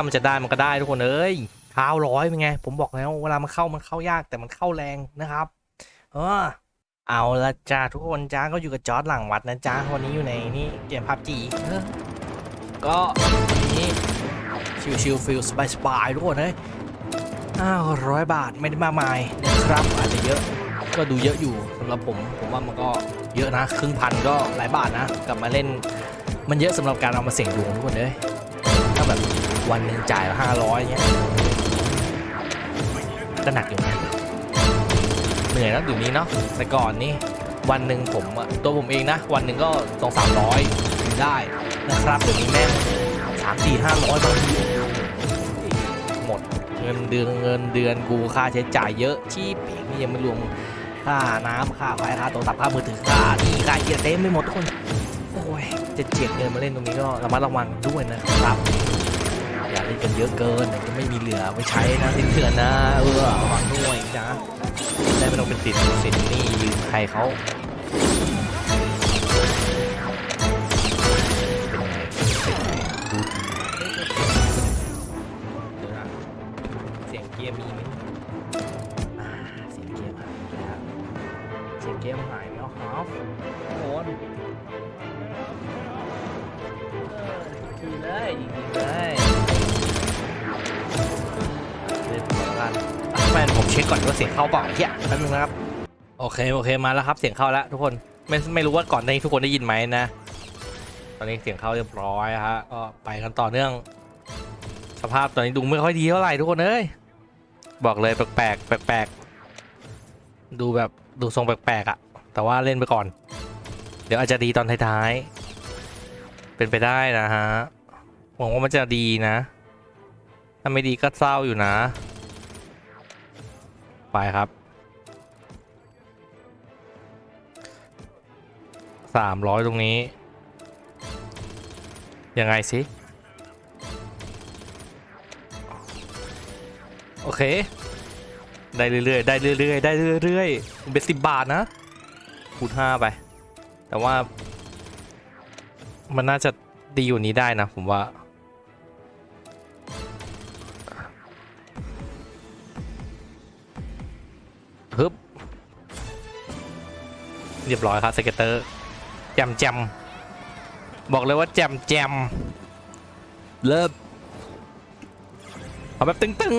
ถ้ามันจะได้มันก็ได้ทุกคนเอ้ยเท้าร้อยเป็นไง ผมบอกแล้วเวลามันเข้ามันเข้ายากแต่มันเข้าแรงนะครับ เออเอาละจ้าทุกคนจ้าก็อยู่กับจอร์ดหลังวัดนะจ้าวันนี้อยู่ในนี่เกมพับจีก็นนี้ชิวๆฟิลสบายๆทุกคนเฮ้ยอ้าวร้อยบาทไม่ได้มากมายนะครับอาจจะเยอะก็ดูเยอะอยู่สำหรับผมผมว่ามันก็เยอะนะครึ่งพันก็หลายบาทนะ กลับมาเล่นมันเยอะสำหรับการเอามาเสี่ยงดวงทุกคนเลยถ้าแบบ วันหนึ่งจ่ายห้าร้อยเงี้ยก็หนักอยู่นะเหนื่อยแล้วเดี๋ยวนี้เนาะแต่ก่อนนี่วันหนึ่งผมตัวผมเองนะ วันหนึ่งก็สองสามร้อยได้นะครับเดี๋ยวนี้แม่งสามสี่ห้าร้อยบางทีหมดเงินเดือนเงินเดือนกูค่าใช้จ่ายเยอะชีพเองนี่ยังไม่รวมค่าน้ำค่าไฟค่าโทรศัพท์ค่ามือถือค่านี่ค่าเกียร์เต็มไปหมดทุกคนโอ้ยจะเจียดเงินมาเล่นตรงนี้ก็ระมัดระวังด้วยนะครับ อย่าเล่นกันเยอะเกินเดี๋ยวจะไม่มีเหลือไว้ใช้นะสิ้นเดือนนะ เออระวังด้วยจ้าได้ไม่ต้องเป็นติดสินนี่ยืมใครเขาเดี๋ยวนะเสียงเกียร์มีไหมเสียงเกียร์มาแล้วเสียงเกียร์หายไหมอ๋อครับโอนดีเลยดีเลย กันแฟนผมเช็คก่อนว่าเสียงเข้าเปล่าเฮียแป๊บนึงนะครับ โอเคโอเคมาแล้วครับเสียงเข้าแล้วทุกคนไม่ไม่รู้ว่าก่อนในทุกคนได้ยินไหมนะ ตอนนี้เสียงเข้าเรียบร้อยฮะก็ไปกันต่อเนื่อง สภาพตอนนี้ดูไม่ค่อยดีเท่าไหร่ทุกคนเอ้ยบอกเลยแปลกๆแปลกดูแบบดูทรงแปลกๆอะ แต่ว่าเล่นไปก่อน เดี๋ยวอาจจะดีตอนท้ายๆ เป็นไปได้นะฮะหวังว่ามันจะดีนะ ถ้าไม่ดีก็เศร้าอยู่นะ ไปครับสามร้อยตรงนี้ ยังไงสิ โอเค ได้เรื่อยๆ ได้เรื่อยๆ ได้เรื่อยๆ เป็นสิบบาทนะคูณห้าไป แต่ว่า มันน่าจะดีอยู่านี้ได้นะผมว่า ฮึบเรียบร้อยครับสเก็ตเตอร์แจมแจมบอกเลยว่าแจมแจมเริ่มเอาแบบตึง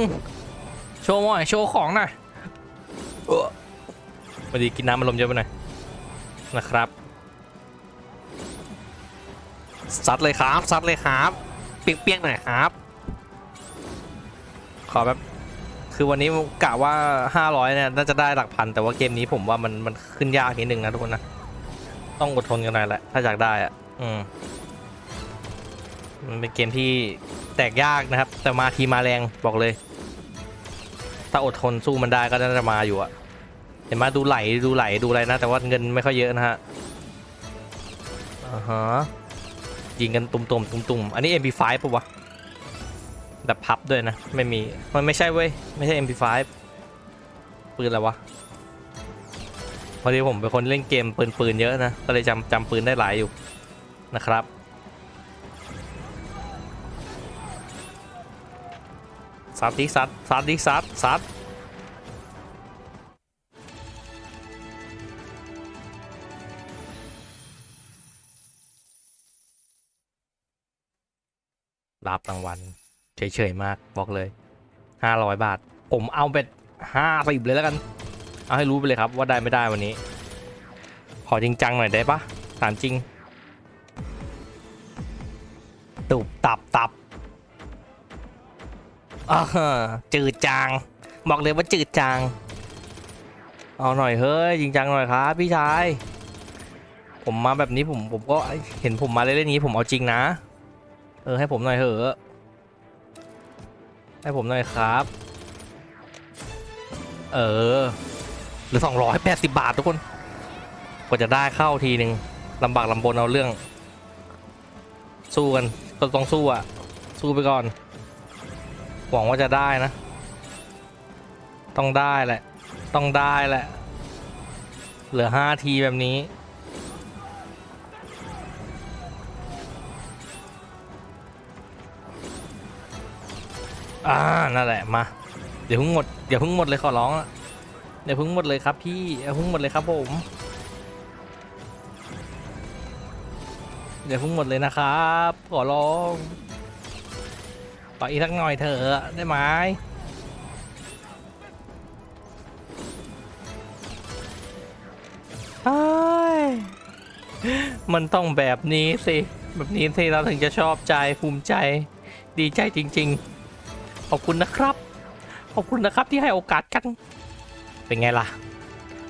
ๆ โชว์หน่อยโชว์ของหน่อยเออพอดีกินน้ำมันลมเยอะไปหน่อยนะครับซัดเลยครับซัดเลยครับ เปียกๆหน่อยครับ ขอแบบ คือวันนี้กะว่า 500เนี่ยน่าจะได้หลักพัน แต่ว่าเกมนี้ผมว่ามันมันขึ้นยากนิดนึงนะทุกคนนะ ต้องอดทนกันหน่อยแหละ ถ้าอยากได้อะอืมมันเป็นเกมที่แตกยากนะครับ แต่มาทีมาแรงบอกเลย ถ้าอดทนสู้มันได้ก็น่าจะมาอยู่อะเห็นไหมาดูไหลดูไหลดูอะไรนะ แต่ว่าเงินไม่ค่อยเยอะนะฮะอ่าฮะยิงกันตุ่มๆตุ่มๆอันนี้ MP5 ปะวะ แบบพับด้วยนะ ไม่มี มันไม่ใช่เว้ย ไม่ใช่ MP5 ปืนอะไรวะ พอดีผมเป็นคนเล่นเกมปืนปืนเยอะนะ ก็เลยจำจำปืนได้หลายอยู่นะครับ ซัดดิซัดซัดดิซัดซัดรับรางวัล เฉยๆมากบอกเลย 500 บาท ผมเอาเป็ดห้าสิบเลยแล้วกัน เอาให้รู้ไปเลยครับว่าได้ไม่ได้วันนี้ ขอจริงจังหน่อยได้ปะถามจริง ตุบตับตับอ่าฮะจืดจาง บอกเลยว่าจืดจาง เอาหน่อยเฮ้ยจริงจังหน่อยครับพี่ชาย ผมมาแบบนี้ผมผมก็เห็นผมมาเล่นๆอย่างนี้ผมเอาจริงนะ เออให้ผมหน่อยเถอะ ให้ผมหน่อยครับ เออ หรือสองร้อยแปดสิบาททุกคน กว่าจะได้เข้าทีหนึ่งลำบากลำบนเอาเรื่อง สู้กันก็ต้องสู้อะ สู้ไปก่อน หวังว่าจะได้นะ ต้องได้แหละ ต้องได้แหละ เหลือห้าทีแบบนี้ อ่านั่นแหละมาเดี๋ยวเพิ่งหมดอย่าเพิ่งหมดเลยขอร้องเดี๋ยวเพิ่งหมดเลยครับพี่อย่าเพิ่งหมดเลยครับผมเดี๋ยวเพิ่งหมดเลยนะครับขอร้องต่ออีกสักหน่อยเถอะได้ไหมมันต้องแบบนี้สิ แบบนี้สิเราถึงจะชอบใจภูมิใจดีใจจริง ๆ ขอบคุณนะครับ ขอบคุณนะครับที่ให้โอกาสกัน เป็นไงล่ะ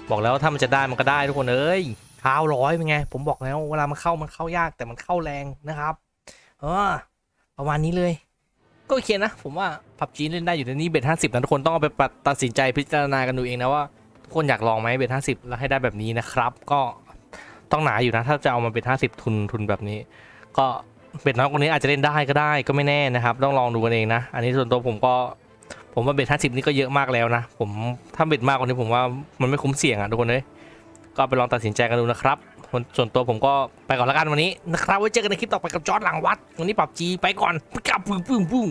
บอกแล้วถ้ามันจะได้มันก็ได้ทุกคนเอ้ยเท้าร้อยเป็นไง ผมบอกแล้วเวลามันเข้ามันเข้ายากแต่มันเข้าแรงนะครับ เออ ประมาณนี้เลย ก็โอเคนะ ผมว่าพับจีเล่นได้อยู่ในนี้เบ็ดห้าสิบนะทุกคนต้องเอาไปตัดสินใจพิจารณากันดูเองนะว่าทุกคนอยากลองไหมเบ็ดห้าสิบแล้วให้ได้แบบนี้นะครับ ก็ต้องหนาอยู่นะ ถ้าจะเอามาเป็นห้าสิบทุนทุนแบบนี้ ก็ เบ็ดน้อยกว่านี้อาจจะเล่นได้ก็ได้ก็ไม่แน่นะครับ ต้องลองดูกันเองนะ อันนี้ส่วนตัวผมก็ผมว่าเบ็ดห้าสิบนี่ก็เยอะมากแล้วนะ ผมถ้าเบ็ดมากกว่านี้ผมว่ามันไม่คุ้มเสี่ยงอะทุกคนเลยก็ไปลองตัดสินใจกันดูนะครับ ส่วนส่วนตัวผมก็ไปก่อนละกันวันนี้นะครับไว้เจอกันในคลิปต่อไปกับจอร์ดหลังวัดวันนี้ปรับจีไปก่อนกลับปึ้งปึ้งปึ้ง